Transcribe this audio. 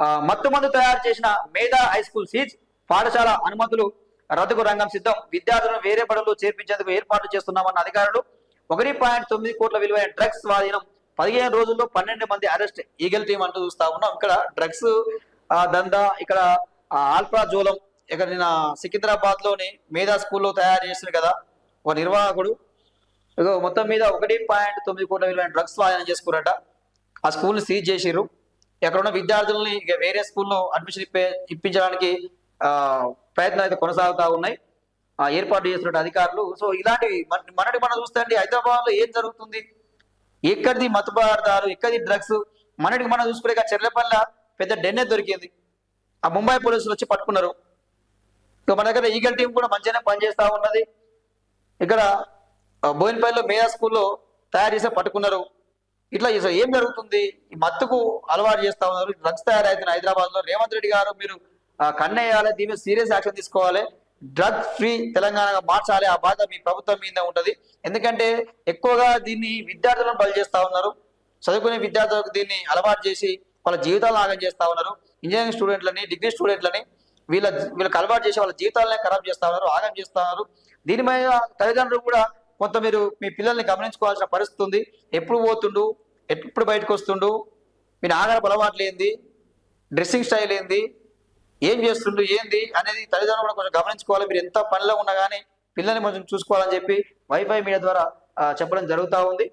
మత్తుమందు మత్తు మందు తయారు చేసిన మేధా హై స్కూల్ సీజ్ పాఠశాల అనుమతులు రద్దుకు రంగం సిద్ధం. విద్యార్థులను వేరే బడులు చేర్పించేందుకు ఏర్పాట్లు చేస్తున్నామన్న అధికారులు ఒకటి పాయింట్ తొమ్మిది కోట్ల విలువైన డ్రగ్స్ స్వాధీనం పదిహేను రోజుల్లో పన్నెండు మంది అరెస్ట్ ఈగల్ టీం అంటూ చూస్తా ఉన్నాం. ఇక్కడ డ్రగ్స్ దందా ఇక్కడ ఆల్ప్రాజోలం ఇక్కడ నిన్న సికింద్రాబాద్లోని మేధా స్కూల్లో తయారు చేసింది కదా ఒక నిర్వాహకుడు. మొత్తం మీద ఒకటి పాయింట్ తొమ్మిది కోట్ల విలువైన డ్రగ్స్ స్వాధీనం చేసుకున్నట ఆ స్కూల్ని సీజ్ చేసిర్రు. ఎక్కడ ఉన్న ఇక వేరే స్కూల్లో అడ్మిషన్ ఇప్పే ఇప్పించడానికి ఆ, ప్రయత్నాలు అయితే కొనసాగుతా ఉన్నాయి. ఆ, ఏర్పాటు చేస్తున్న అధికారులు. సో ఇలాంటివి మన- మనటి మనం చూస్తే హైదరాబాద్లో ఏం జరుగుతుంది? ఎక్కడిది మత్తు పదార్థాలు ఎక్కడిది డ్రగ్స్ మనటికి మనం చూసుకునే చెర్లపల్ల పెద్ద డెన్నే దొరికింది. ఆ ముంబై పోలీసులు వచ్చి పట్టుకున్నారు. ఇక మన దగ్గర ఈగల్ టీం కూడా మంచిగానే పనిచేస్తా ఉన్నది. ఇక్కడ బోయిన్పల్లిలో మేయా స్కూల్లో తయారు చేసే పట్టుకున్నారు. ఇట్లా ఏం జరుగుతుంది? ఈ మత్తుకు అలవాటు చేస్తా ఉన్నారు. డ్రగ్స్ తయారైతున్న హైదరాబాద్లో రేవంత్ రెడ్డి గారు మీరు ఆ, కన్నేయాలి దీని మీద సీరియస్ యాక్షన్ తీసుకోవాలి. డ్రగ్ ఫ్రీ తెలంగాణగా మార్చాలి. ఆ బాధ మీ ప్రభుత్వం మీద ఉంటది. ఎందుకంటే ఎక్కువగా దీన్ని విద్యార్థులను బలి చేస్తా ఉన్నారు. చదువుకునే విద్యార్థులకు దీన్ని అలవాటు చేసి వాళ్ళ జీవితాలను ఆగం చేస్తా ఉన్నారు. ఇంజనీరింగ్ స్టూడెంట్లని డిగ్రీ స్టూడెంట్లని వీళ్ళ వీళ్ళకి అలవాటు చేసి వాళ్ళ జీవితాలనే ఖరాబ్ చేస్తా ఉన్నారు ఆగం చేస్తా ఉన్నారు. దీని మీద తల్లిదండ్రులు కూడా కొంత మీరు మీ పిల్లల్ని గమనించుకోవాల్సిన పరిస్థితి ఉంది. ఎప్పుడు పోతుండు? ఎప్పుడు బయటకు వస్తుండు? మీ ఆహారపు అలవాట్లు ఏంది? డ్రెస్సింగ్ స్టైల్ ఏంది? ఏం చేస్తుండు? ఏంది? అనేది తల్లిదండ్రులు కూడా కొంచెం గమనించుకోవాలి. మీరు ఎంత పనిలో ఉన్నా కానీ పిల్లల్ని కొంచెం చూసుకోవాలని చెప్పి వైఫై మీడియా ద్వారా చెప్పడం జరుగుతూ ఉంది.